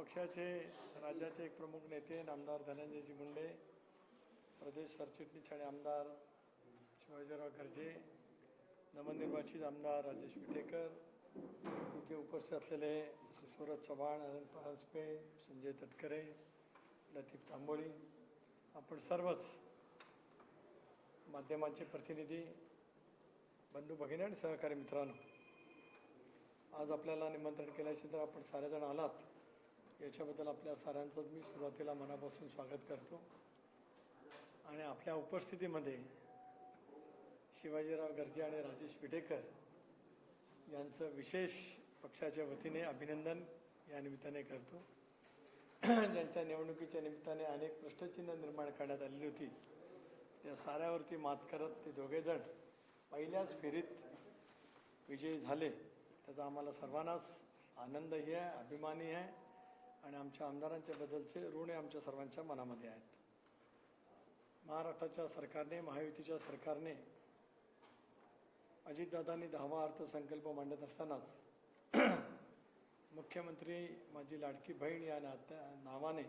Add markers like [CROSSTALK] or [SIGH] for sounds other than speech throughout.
पक्षाचे राज्याचे एक प्रमुख नेते आमदार धनंजयजी मुंडे प्रदेश सरचिटणीस आणि आमदार शिवाजीराव गर्जे नवनिर्वाचित आमदार राजेश विटेकर इथे उपस्थित असलेले सुरत चव्हाण अनंत परांजपे संजय तटकरे लतीफ तांबोळी आपण सर्वच माध्यमांचे प्रतिनिधी बंधू भगिनी आणि सहकारी मित्रांनो आज आपल्याला निमंत्रण केल्याचे तर आपण सारेजण आलात. याच्याबद्दल आपल्या साऱ्यांचंच मी सुरुवातीला मनापासून स्वागत करतो. आणि आपल्या उपस्थितीमध्ये शिवाजीराव गर्जे आणि राजेश विटेकर यांचं विशेष पक्षाच्या वतीने अभिनंदन या निमित्ताने करतो. ज्यांच्या निवडणुकीच्या निमित्ताने अनेक प्रश्नचिन्ह निर्माण करण्यात आलेली होती त्या साऱ्यावरती मात करत ते दोघेजण पहिल्याच फेरीत विजयी झाले. त्याचा आम्हाला सर्वांनाच आनंदही आहे अभिमानी आहे. आणि आमच्या आमदारांच्या बद्दलचे ऋण आमच्या सर्वांच्या मनामध्ये आहेत. महाराष्ट्राच्या सरकारने महायुतीच्या सरकारने अजितदादांनी दहावा अर्थसंकल्प मांडत असतानाच [CLEARS THROAT] मुख्यमंत्री माझी लाडकी बहीण या नात्या नावाने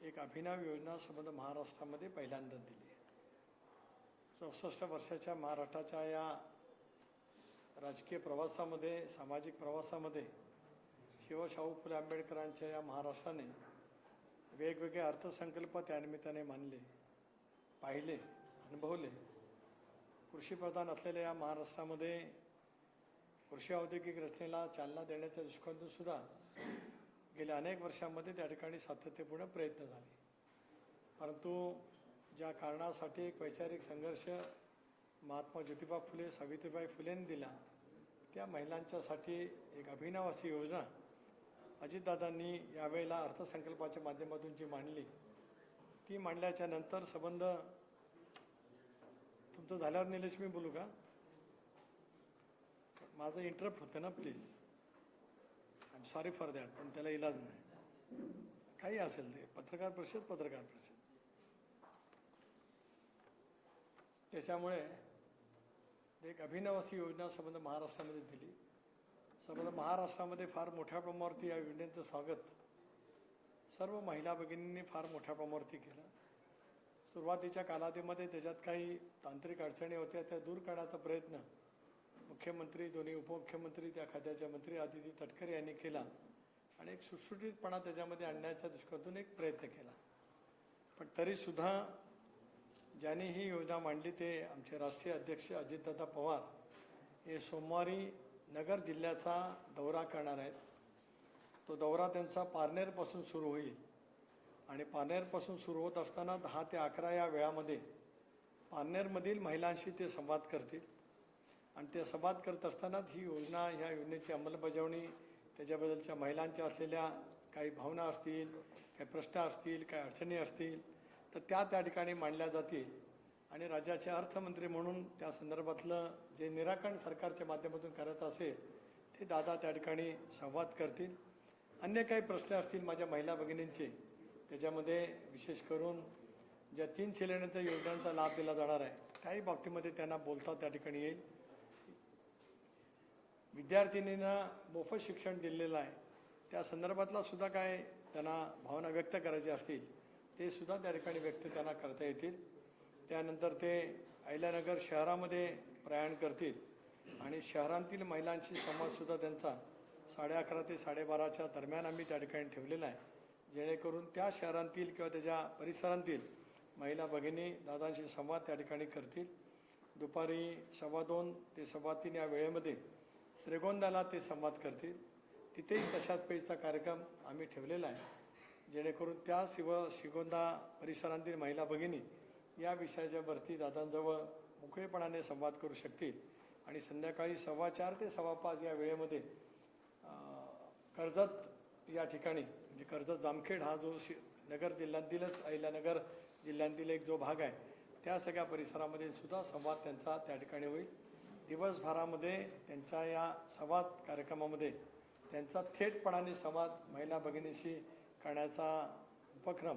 एक अभिनव योजना संबंध महाराष्ट्रामध्ये पहिल्यांदा दिली आहे. चौसष्ट वर्षाच्या महाराष्ट्राच्या या राजकीय प्रवासामध्ये सामाजिक प्रवासामध्ये शिवशाहू फुले आंबेडकरांच्या या महाराष्ट्राने वेगवेगळे अर्थसंकल्प त्यानिमित्ताने मानले पाहिले अनुभवले. कृषीप्रधान असलेल्या या महाराष्ट्रामध्ये कृषी औद्योगिक रचनेला चालना देण्याच्या दृष्टिकोनातून सुद्धा गेल्या अनेक वर्षांमध्ये त्या ठिकाणी सातत्यपूर्ण प्रयत्न झाले. परंतु ज्या कारणासाठी एक वैचारिक संघर्ष महात्मा ज्योतिबा फुले सावित्रीबाई फुलेंनी दिला त्या महिलांच्यासाठी एक अभिनव अशी योजना अजितदादांनी यावेळेला अर्थसंकल्पाच्या माध्यमातून जी मांडली ती मांडल्याच्या नंतर संबंध तुमचं झाल्यावर निलेश मी बोलू का? माझं इंटरप्ट होतं ना please I am sorry for that पण त्याला इलाज नाही. काही असेल ते पत्रकार परिषद पत्रकार परिषद. त्याच्यामुळे एक अभिनव अशी योजना संबंध महाराष्ट्रामध्ये दिली. सर्व महाराष्ट्रामध्ये फार मोठ्या प्रमाणावरती या योजनेचं स्वागत. सर्व महिला भगिनींनी फार मोठ्या प्रमाणावरती केलं. सुरुवातीच्या कालावधीमध्ये त्याच्यात काही तांत्रिक अडचणी होत्या त्या दूर करण्याचा प्रयत्न मुख्यमंत्री दोन्ही उपमुख्यमंत्री त्या खात्याचे मंत्री आदिती तटकरे यांनी केला आणि एक सुटसुटीतपणा त्याच्यामध्ये आणण्याच्या दृष्टीकोनातून एक प्रयत्न केला. पण तरीसुद्धा ज्यांनी ही योजना मांडली ते आमचे राष्ट्रीय अध्यक्ष अजितदादा पवार हे सोमवारी नगर जिल्ह्याचा दौरा करणार आहेत. तो दौरा त्यांचा पारनेरपासून सुरू होईल. आणि पारनेरपासून सुरू होत असताना दहा ते अकरा या वेळामध्ये पारनेरमधील महिलांशी ते संवाद करतील. आणि ते संवाद करत असतानाच ही योजना ह्या योजनेची अंमलबजावणी त्याच्याबद्दलच्या महिलांच्या असलेल्या काही भावना असतील काही प्रश्न असतील काही अडचणी असतील तर त्या त्या ठिकाणी मांडल्या जातील. आणि राज्याचे अर्थमंत्री म्हणून त्या संदर्भातलं जे निराकरण सरकारच्या माध्यमातून करायचं असेल ते दादा त्या ठिकाणी संवाद करतील. अन्य काही प्रश्न असतील माझ्या महिला भगिनींचे त्याच्यामध्ये विशेष करून ज्या तीन सिलेंडरच्या योजनांचा लाभ दिला जाणार आहे त्याही बाबतीमध्ये त्यांना बोलता त्या ठिकाणी येईल. विद्यार्थिनींना मोफत शिक्षण दिलेलं आहे. त्या संदर्भातला सुद्धा काय त्यांना भावना व्यक्त करायची असतील ते सुद्धा त्या ठिकाणी व्यक्त त्यांना करता येतील. त्यानंतर ते अहिल्यानगर शहरामध्ये प्रयाण करतील. आणि शहरांतील महिलांशी संवादसुद्धा त्यांचा साडे अकरा ते साडेबाराच्या दरम्यान आम्ही त्या ठिकाणी ठेवलेला आहे. जेणेकरून त्या शहरांतील किंवा त्याच्या परिसरांतील महिला भगिनी दादांशी संवाद त्या ठिकाणी करतील. दुपारी सव्वा दोन ते सव्वा तीन या वेळेमध्ये श्रीगोंदाला ते संवाद करतील. तिथेही तशाच पैसा कार्यक्रम आम्ही ठेवलेला आहे. जेणेकरून त्या शिव श्रीगोंदा परिसरांतील महिला भगिनी या विषयाच्या वरती दादांजवळ मोकळेपणाने संवाद करू शकतील. आणि संध्याकाळी सव्वा चार ते सव्वा पाच या वेळेमध्ये कर्जत या ठिकाणी म्हणजे कर्जत जामखेड हा जो शि नगर जिल्ह्यातीलच अहिल्यानगर जिल्ह्यातील एक जो भाग आहे त्या सगळ्या परिसरामध्ये सुद्धा संवाद त्यांचा त्या ठिकाणी होईल. दिवसभरामध्ये त्यांच्या या संवाद कार्यक्रमामध्ये त्यांचा थेटपणाने संवाद महिला भगिनीशी करण्याचा उपक्रम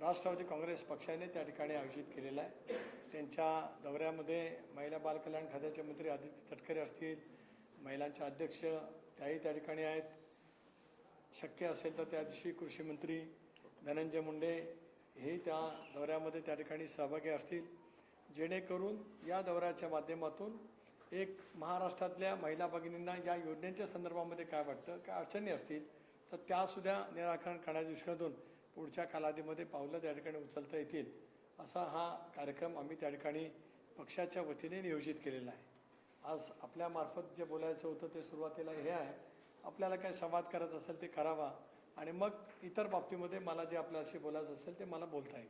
राष्ट्रवादी काँग्रेस पक्षाने त्या ठिकाणी आयोजित केलेला आहे. त्यांच्या दौऱ्यामध्ये महिला बालकल्याण खात्याचे मंत्री आदित्य तटकरे असतील महिलांचे अध्यक्ष त्याही त्या ठिकाणी आहेत. शक्य असेल तर त्या दिवशी कृषी मंत्री धनंजय मुंडे हे त्या दौऱ्यामध्ये त्या ठिकाणी सहभागी असतील. जेणेकरून या दौऱ्याच्या माध्यमातून एक महाराष्ट्रातल्या महिला भगिनींना या योजनेच्या संदर्भामध्ये काय वाटतं काय अडचणी असतील तर त्यासुद्धा निराकरण करण्याच्या दृष्टीतून पुढच्या कालावधीमध्ये पावलं त्या ठिकाणी उचलता येतील असा हा कार्यक्रम आम्ही त्या ठिकाणी पक्षाच्या वतीने नियोजित केलेला आहे. आज आपल्यामार्फत जे बोलायचं होतं ते सुरुवातीला हे आहे. आपल्याला काय संवाद करायचा असेल ते करावा. आणि मग इतर बाबतीमध्ये मला जे आपल्याशी बोलायचं असेल ते मला बोलता येईल.